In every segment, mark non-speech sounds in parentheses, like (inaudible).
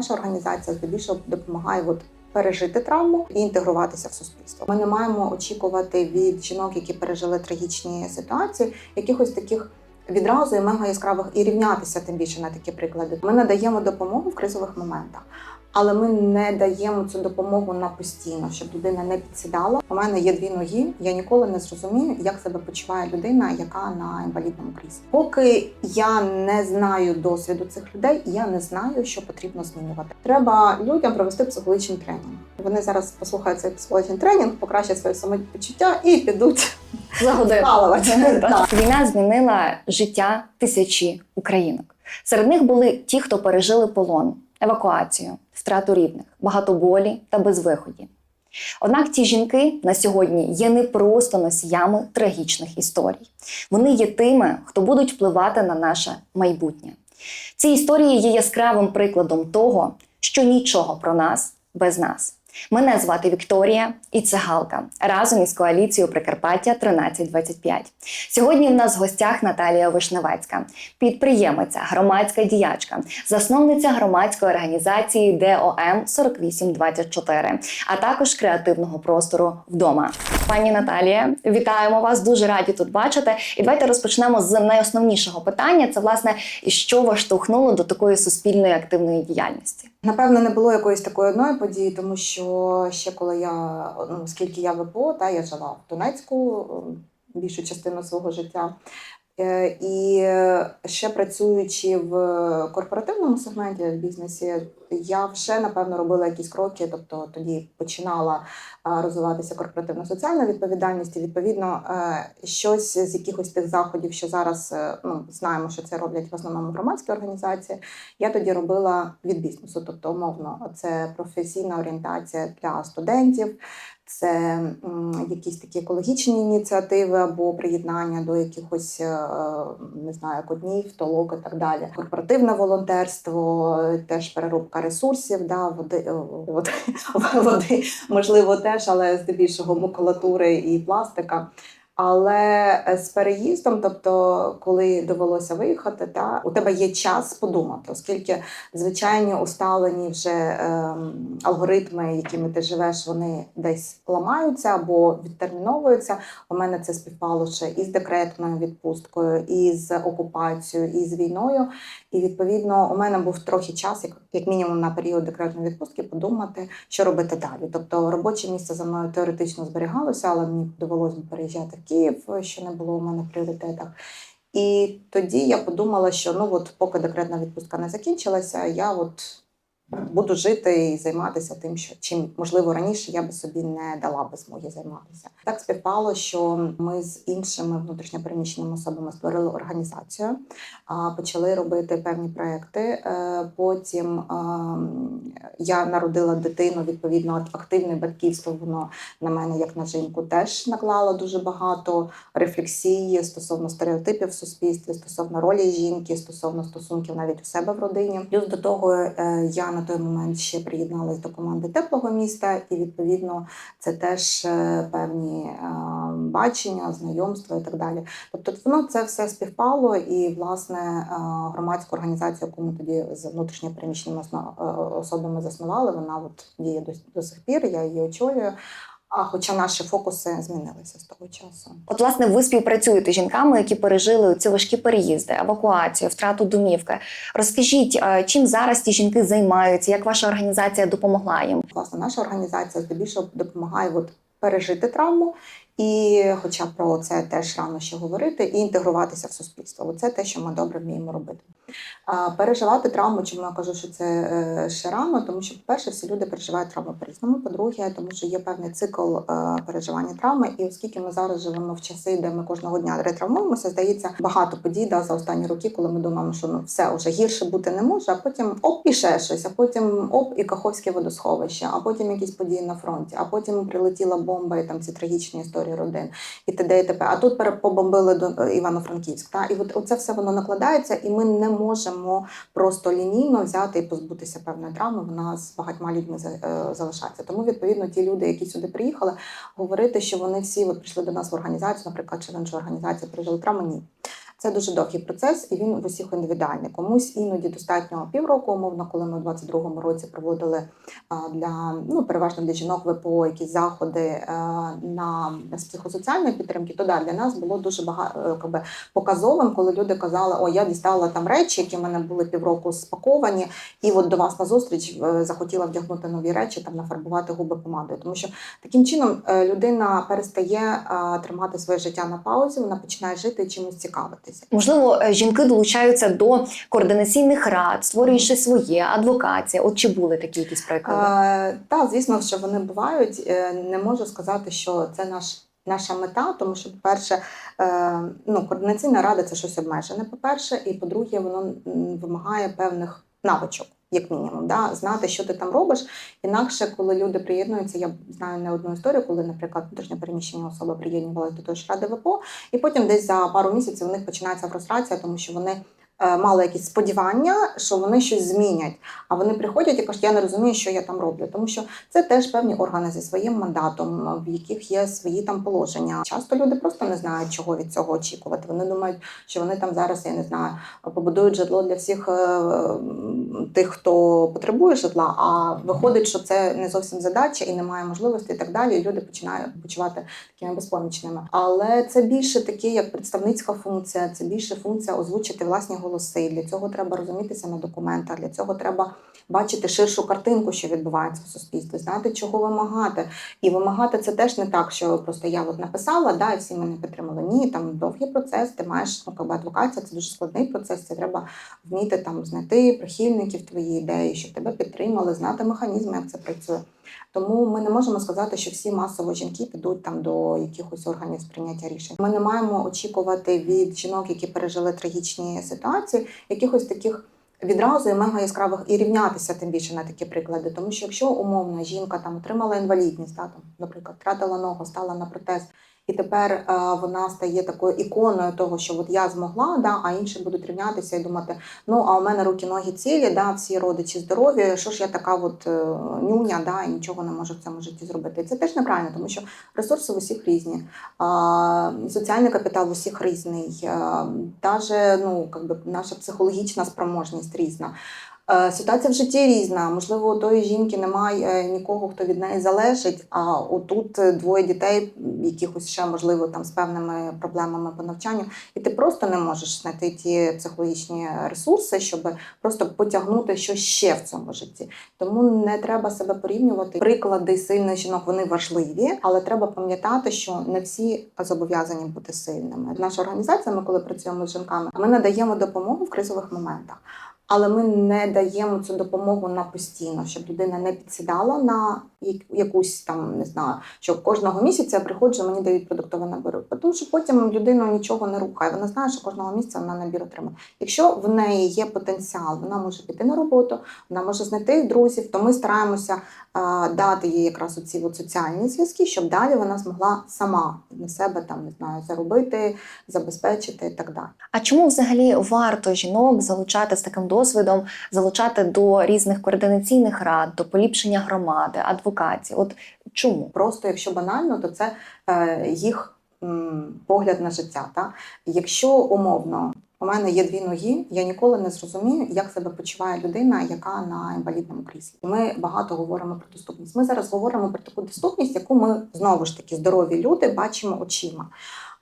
Наша організація здебільшого допомагає от пережити травму і інтегруватися в суспільство. Ми не маємо очікувати від жінок, які пережили трагічні ситуації, якихось таких. Відразу і мега яскравих і рівнятися тим більше на такі приклади. Ми надаємо допомогу в кризових моментах, але ми не даємо цю допомогу на постійно, щоб людина не підсідала. У мене є дві ноги. Я ніколи не зрозумію, як себе почуває людина, яка на інвалідному кріслі. Поки я не знаю досвіду цих людей, я не знаю, що потрібно змінювати. Треба людям провести психологічний тренінг. Вони зараз послухають цей психологічний тренінг, покращать своє самопочуття і підуть спалувати. (laughs) Війна змінила життя тисячі українок. Серед них були ті, хто пережили полон, евакуацію, втрату рідних, багато болі та безвиході. Однак ці жінки на сьогодні є не просто носіями трагічних історій. Вони є тими, хто будуть впливати на наше майбутнє. Ці історії є яскравим прикладом того, що нічого про нас без нас. Мене звати Вікторія і це Галка разом із коаліцією Прикарпаття 1325. Сьогодні в нас в гостях Наталія Вишневецька, підприємиця, громадська діячка, засновниця громадської організації ДОМ 4824, а також креативного простору вдома. Пані Наталія, вітаємо вас! Дуже раді тут бачити. І давайте розпочнемо з найосновнішого питання: це власне що вас штовхнуло до такої суспільної активної діяльності. Напевно, не було якоїсь такої одної події, тому що ще коли я, ну оскільки я ВПО, та я жила в Донецьку більшу частину свого життя. Е, І ще працюючи в корпоративному сегменті в бізнесі, я вже напевно робила якісь кроки. Тобто тоді починала розвиватися корпоративна соціальна відповідальність. І відповідно е, щось з якихось тих заходів, що зараз е, ну знаємо, що це роблять в основному громадські організації. Я тоді робила від бізнесу, тобто умовно, це професійна орієнтація для студентів. Це якісь такі екологічні ініціативи або приєднання до якихось е, не знаю, коднів, толок і так далі. Корпоративне волонтерство, е, теж переробка ресурсів, да, води, е, води, (laughs) води, можливо, теж, але здебільшого макулатури і пластика. Але е, з переїздом, тобто, коли довелося виїхати, та у тебе є час подумати, оскільки звичайні усталені вже ем, алгоритми, якими ти живеш, вони десь ламаються або відтерміновуються. У мене це співпало ще і з декретною відпусткою, і з окупацією, і з війною. І відповідно у мене був трохи час, як, як мінімум на період декретної відпустки, подумати, що робити далі. Тобто робоче місце за мною теоретично зберігалося, але мені довелося переїжджати в Київ, що не було у мене в пріоритетах. І тоді я подумала, що ну от поки декретна відпустка не закінчилася, я от буду жити і займатися тим, що чим можливо раніше я би собі не дала би змоги займатися. Так співпало, що ми з іншими внутрішньопереміщеними особами створили організацію, а, почали робити певні проекти. Е, Потім ем, я народила дитину. Відповідно, активне батьківство воно на мене, як на жінку, теж наклало дуже багато рефлексії стосовно стереотипів в суспільстві, стосовно ролі жінки, стосовно стосунків навіть у себе в родині. Плюс до того е, я на той момент ще приєдналась до команди теплого міста, і відповідно це теж е, певні е, бачення, знайомства і так далі. Тобто, воно це все співпало, і власне е, громадську організацію, яку ми тоді з внутрішньопереміщеними особами заснували, вона от діє до сих пір. Я її очолюю. А хоча наші фокуси змінилися з того часу. От, власне, ви співпрацюєте з жінками, які пережили ці важкі переїзди, евакуацію, втрату домівки. Розкажіть, чим зараз ті жінки займаються, як ваша організація допомогла їм? Власне, наша організація здебільшого допомагає от пережити травму, і, хоча про це теж рано ще говорити, і інтегруватися в суспільство. Оце те, що ми добре вміємо робити. Переживати травму, чому я кажу, що це е, ще рано, тому що, по-перше, всі люди переживають травму по-різному. По-друге, тому що є певний цикл е, переживання травми, і оскільки ми зараз живемо в часи, де ми кожного дня ретравмуємося, здається, багато подій да, за останні роки, коли ми думаємо, що ну все вже гірше бути не може, а потім оп, і ще щось, а потім оп, і Каховське водосховище, а потім якісь події на фронті, а потім прилетіла бомба і там ці трагічні історії родин і т.д. і т.п. А тут побомбили до е, Івано-Франківськ. Та? І от оце все воно накладається, і ми не можемо просто лінійно взяти і позбутися певної травми. Вона з багатьма людьми е, залишається. Тому відповідно ті люди, які сюди приїхали, говорити, що вони всі от прийшли до нас в організацію, наприклад, іншу організацію пережили травму, ні. Це дуже довгий процес, і він в усіх індивідуальний. Комусь іноді достатньо півроку, умовно, коли ми в 22-му році проводили для ну переважно для жінок ВПО якісь заходи е, на з психосоціальної підтримки, то да, для нас було дуже багато якби, показовим, коли люди казали, о, я дістала там речі, які в мене були півроку спаковані, і от до вас на зустріч е, захотіла вдягнути нові речі, там нафарбувати губи помадою. Тому що таким чином е, людина перестає е, тримати своє життя на паузі, вона починає жити чимось цікавитися. Можливо, е, жінки долучаються до координаційних рад, створюють щось своє, адвокація. От чи були такі якісь приклади? Е, та, звісно, що вони бувають. Е, Не можу сказати, що це наш. Наша мета, тому що, по-перше, е, ну, координаційна рада це щось обмежене, по-перше, і по-друге, воно вимагає певних навичок, як мінімум, да? знати, що ти там робиш. Інакше, коли люди приєднуються, я знаю не одну історію, коли, наприклад, внутрішньо переміщення особа приєднувалася до тої ж ради ВПО, і потім десь за пару місяців у них починається фрустрація, тому що вони е, мали якісь сподівання, що вони щось змінять. А вони приходять і кажуть, я не розумію, що я там роблю, тому що це теж певні органи зі своїм мандатом, в яких є свої там положення. Часто люди просто не знають, чого від цього очікувати. Вони думають, що вони там зараз, я не знаю, побудують житло для всіх е, тих, хто потребує житла. А виходить, що це не зовсім задача і немає можливості, і так далі. І люди починають почувати такими безпомічними. Але це більше таке, як представницька функція, це більше функція озвучити власні голоси. Для цього треба розумітися на документах. Для цього треба бачити ширшу картинку, що відбувається в суспільстві, знати, чого вимагати. І вимагати це теж не так, що просто я от написала, да, і всі мене підтримали. Ні, там довгий процес. Ти маєш ну, адвокація, це дуже складний процес. Це треба вміти там знайти прихильників твоєї ідеї, щоб тебе підтримали, знати механізми, як це працює. Тому ми не можемо сказати, що всі масово жінки підуть там до якихось органів сприйняття рішень. Ми не маємо очікувати від жінок, які пережили трагічні ситуації, якихось таких відразу і мега яскравих і рівнятися тим більше на такі приклади. Тому що якщо умовно жінка там отримала інвалідність, та, там, наприклад, втратила ногу, стала на протез. І тепер е, вона стає такою іконою того, що от я змогла, да, а інші будуть рівнятися і думати: ну а у мене руки, ноги цілі, да, всі родичі здорові. Що ж я така от е, нюня, да, і нічого не можу в цьому житті зробити. Це теж неправильно, тому що ресурси в усіх різні, соціальний капітал в усіх різний, даже ну, наша психологічна спроможність різна. Е, Ситуація в житті різна. Можливо, у тої жінки немає е, нікого, хто від неї залежить. А отут е, двоє дітей, якихось ще можливо там з певними проблемами по навчанню, і ти просто не можеш знайти ті психологічні ресурси, щоб просто потягнути щось ще в цьому житті. Тому не треба себе порівнювати. Приклади сильних жінок вони важливі, але треба пам'ятати, що не всі зобов'язані бути сильними. Наша організація, ми коли працюємо з жінками, ми надаємо допомогу в кризових моментах. Але ми не даємо цю допомогу на постійно, щоб людина не підсідала на якусь там, не знаю, що кожного місяця я приходжу, мені дають продуктовий набір. Тому що потім людину нічого не рухає. Вона знає, що кожного місяця вона набір отримає. Якщо в неї є потенціал, вона може піти на роботу, вона може знайти друзів, то ми стараємося дати їй якраз оці от соціальні зв'язки, щоб далі вона змогла сама на себе там не знаю заробити, забезпечити і так далі. А чому взагалі варто жінок залучати з таким досвідом, залучати до різних координаційних рад, до поліпшення громади, адвокації? От чому? Просто якщо банально, то це е, їх м, погляд на життя. Та? Якщо умовно у мене є дві ноги, я ніколи не зрозумію, як себе почуває людина, яка на інвалідному кріслі. Ми багато говоримо про доступність. Ми зараз говоримо про таку доступність, яку ми знову ж таки здорові люди бачимо очима.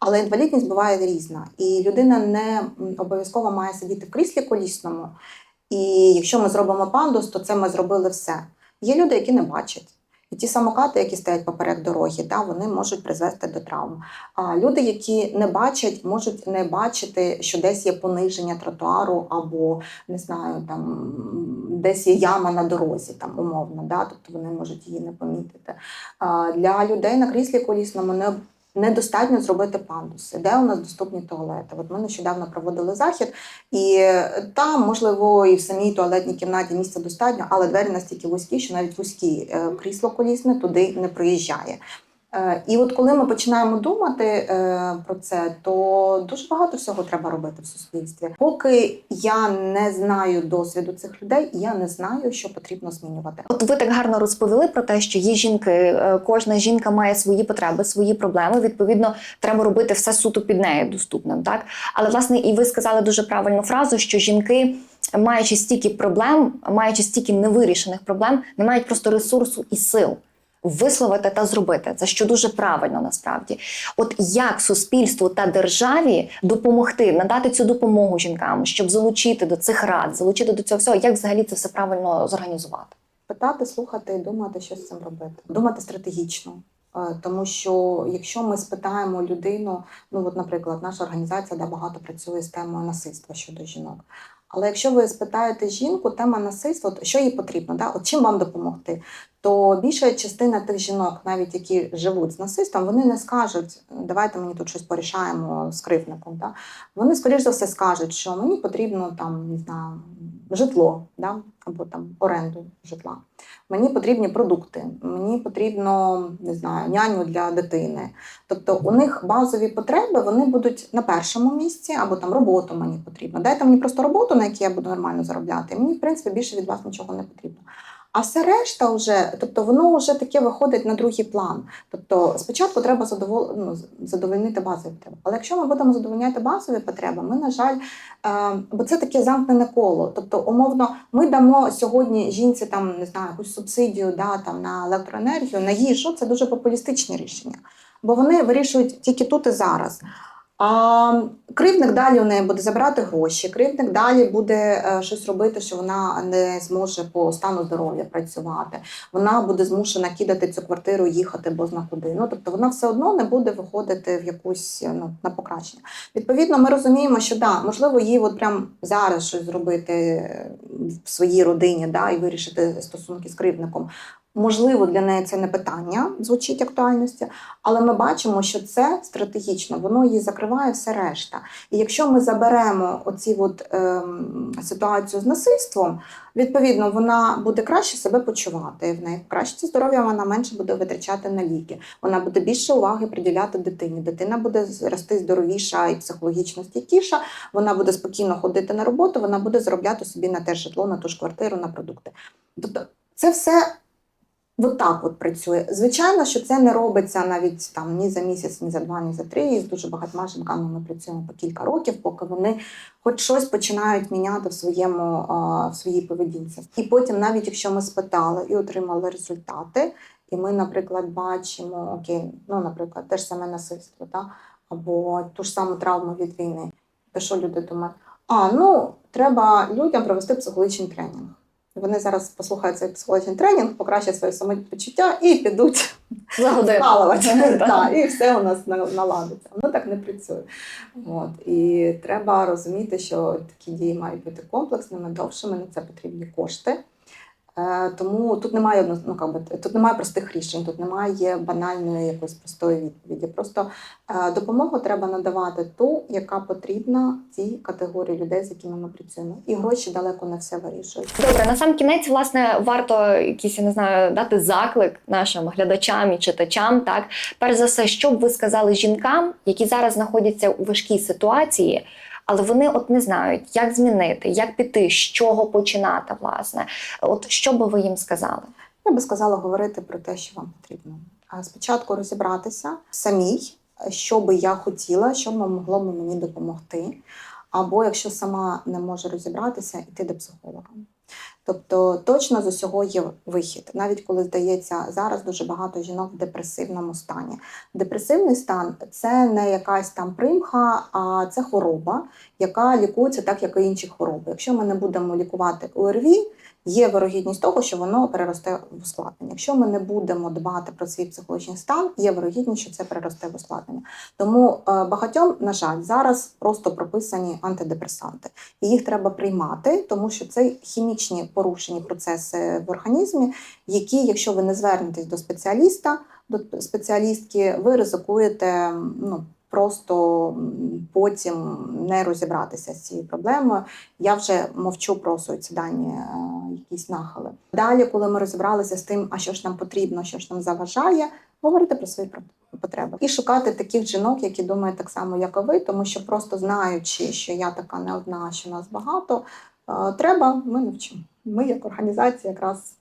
Але інвалідність буває різна, і людина не обов'язково має сидіти в кріслі колісному. І якщо ми зробимо пандус, то це ми зробили все. Є люди, які не бачать. І ті самокати, які стоять поперек дороги, да, вони можуть призвести до травм. А люди, які не бачать, можуть не бачити, що десь є пониження тротуару, або не знаю, там десь є яма на дорозі, там умовно, да, тобто вони можуть її не помітити. А для людей на кріслі колісному не Недостатньо зробити пандуси, де у нас доступні туалети. От ми нещодавно проводили захід, і там, можливо, і в самій туалетній кімнаті місця достатньо, але двері настільки вузькі, що навіть вузькі е, крісло колісне туди не проїжджає. Е, І от коли ми починаємо думати е, про це, то дуже багато всього треба робити в суспільстві. Поки я не знаю досвіду цих людей, я не знаю, що потрібно змінювати. От ви так гарно розповіли про те, що є жінки, е, кожна жінка має свої потреби, свої проблеми. Відповідно, треба робити все суто під нею доступним. Так, але власне, і ви сказали дуже правильну фразу, що жінки. Маючи стільки проблем, маючи стільки невирішених проблем, не мають просто ресурсу і сил висловити та зробити це, що дуже правильно насправді. От як суспільству та державі допомогти надати цю допомогу жінкам, щоб залучити до цих рад, залучити до цього всього, як взагалі це все правильно зорганізувати? Питати, слухати і думати, що з цим робити. Думати стратегічно. Е, Тому що якщо ми спитаємо людину, ну от, наприклад, наша організація да, багато працює з темою насильства щодо жінок. Але якщо ви спитаєте жінку, тема насильства, що їй потрібно, да? от чим вам допомогти, то більша частина тих жінок, навіть які живуть з насильством, вони не скажуть, давайте мені тут щось порішаємо з кривником. Да? Вони, скоріш за все, скажуть, що мені потрібно там, не знаю, житло да? або там оренду житла. Мені потрібні продукти, мені потрібно не знаю, няню для дитини. Тобто у них базові потреби вони будуть на першому місці, або там роботу мені потрібно. Дайте мені просто роботу, на якій я буду нормально заробляти. Мені, в принципі, більше від вас нічого не потрібно. А все решта вже, тобто воно вже таке виходить на другий план. Тобто спочатку треба задовол... ну, задовольнити базові потреби. Але якщо ми будемо задовольняти базові потреби, ми, на жаль, е, бо це таке замкнене коло. Тобто, умовно, ми дамо сьогодні жінці там не знаю, якусь субсидію да, там, на електроенергію, на їжу. Це дуже популістичні рішення, бо вони вирішують тільки тут і зараз. А кривдник далі у неї буде забирати гроші, кривдник далі буде е, щось робити, що вона не зможе по стану здоров'я працювати. Вона буде змушена кидати цю квартиру, їхати бо зна куди. Ну тобто вона все одно не буде виходити в якусь ну, на покращення. Відповідно, ми розуміємо, що да, можливо, їй от прям зараз щось зробити е, в своїй родині, да, і вирішити стосунки з кривдником. Можливо, для неї це не питання звучить актуальності, але ми бачимо, що це стратегічно, воно її закриває все решта. І якщо ми заберемо оці от, ем, ситуацію з насильством, відповідно, вона буде краще себе почувати. В неї краще здоров'я, вона менше буде витрачати на ліки. Вона буде більше уваги приділяти дитині. Дитина буде рости здоровіша і психологічно стійкіша. Вона буде спокійно ходити на роботу, вона буде заробляти собі на те житло, на ту ж квартиру, на продукти. Тобто, це все. От так от працює. Звичайно, що це не робиться навіть там ні за місяць, ні за два, ні за три. І з дуже багатьма жінками ми працюємо по кілька років, поки вони хоч щось починають міняти в своєму в своїй поведінці. І потім, навіть якщо ми спитали і отримали результати, і ми, наприклад, бачимо окей, ну, наприклад, те ж саме насильство, та? або ту ж саму травму від війни, то що люди думають? А ну треба людям провести психологічний тренінг. Вони зараз послухають цей психологічний тренінг, покращать своє самопочуття і підуть спалувати. (laughs) І все у нас наладиться. Воно так не працює. От. І треба розуміти, що такі дії мають бути комплексними, довшими, на це потрібні кошти. Е, Тому тут немає ну, как би, тут немає простих рішень, тут немає банальної якоїсь простої відповіді. Просто е, допомогу треба надавати ту, яка потрібна цій категорії людей, з якими ми працюємо. І гроші далеко не все вирішують. Добре, на сам кінець, власне, варто якийсь, я не знаю, дати заклик нашим глядачам і читачам. Так, перш за все, що б ви сказали жінкам, які зараз знаходяться у важкій ситуації, але вони от не знають, як змінити, як піти, з чого починати, власне. От що би ви їм сказали? Я би сказала говорити про те, що вам потрібно. А спочатку розібратися самій, що би я хотіла, що могло б мені допомогти. Або якщо сама не може розібратися, йти до психолога. Тобто точно з усього є вихід, навіть коли здається, зараз дуже багато жінок в депресивному стані. Депресивний стан це не якась там примха, а це хвороба, яка лікується так, як і інші хвороби. Якщо ми не будемо лікувати ОРВІ, є вирогідність того, що воно переросте в ускладнення. Якщо ми не будемо дбати про свій психологічний стан, є вирогідність, що це переросте в ускладнення. Тому е, багатьом, на жаль, зараз просто прописані антидепресанти, і їх треба приймати, тому що це хімічні порушені процеси в організмі, які, якщо ви не звернетесь до спеціаліста, до спеціалістки, ви ризикуєте ну. Просто потім не розібратися з цією проблемою. Я вже мовчу про суїцидальні е, якісь нахили. Далі, коли ми розібралися з тим, а що ж нам потрібно, що ж нам заважає, говорити про свої потреби і шукати таких жінок, які думають так само, як і ви, тому що просто знаючи, що я така не одна, що нас багато, е, треба, ми навчимо. Ми, як організація, якраз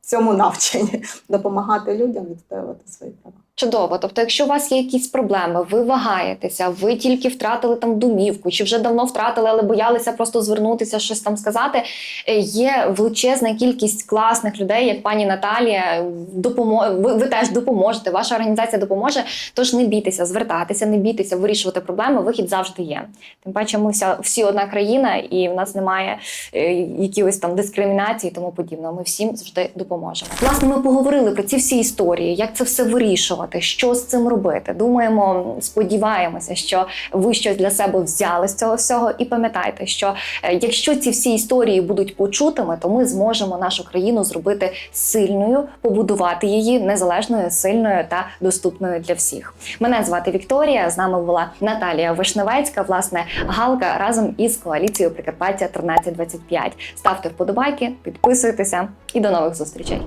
цьому навчені (laughs) допомагати людям відстоювати свої права. Чудово. Тобто, якщо у вас є якісь проблеми, ви вагаєтеся, ви тільки втратили там домівку, чи вже давно втратили, але боялися просто звернутися, щось там сказати. е, Є величезна кількість класних людей, як пані Наталія. Допомо... ви, ви теж допоможете. Ваша організація допоможе. Тож не бійтеся, звертатися, не бійтеся, вирішувати проблеми. Вихід завжди є. Тим паче, ми вся всі одна країна, і в нас немає е, якихось там дискримінації тому подібного. Ми всім завжди допоможемо. Власне, ми поговорили про ці всі історії, як це все вирішувати, що з цим робити. Думаємо, сподіваємося, що ви щось для себе взяли з цього всього. І пам'ятайте, що е, якщо ці всі історії будуть почутими, то ми зможемо нашу країну зробити сильною, побудувати її незалежною, сильною та доступною для всіх. Мене звати Вікторія. З нами була Наталія Вишневецька, власне, Галка разом із коаліцією Прикарпаття 1325. Ставте вподобайки, підписуйтеся і до нових зустрічей.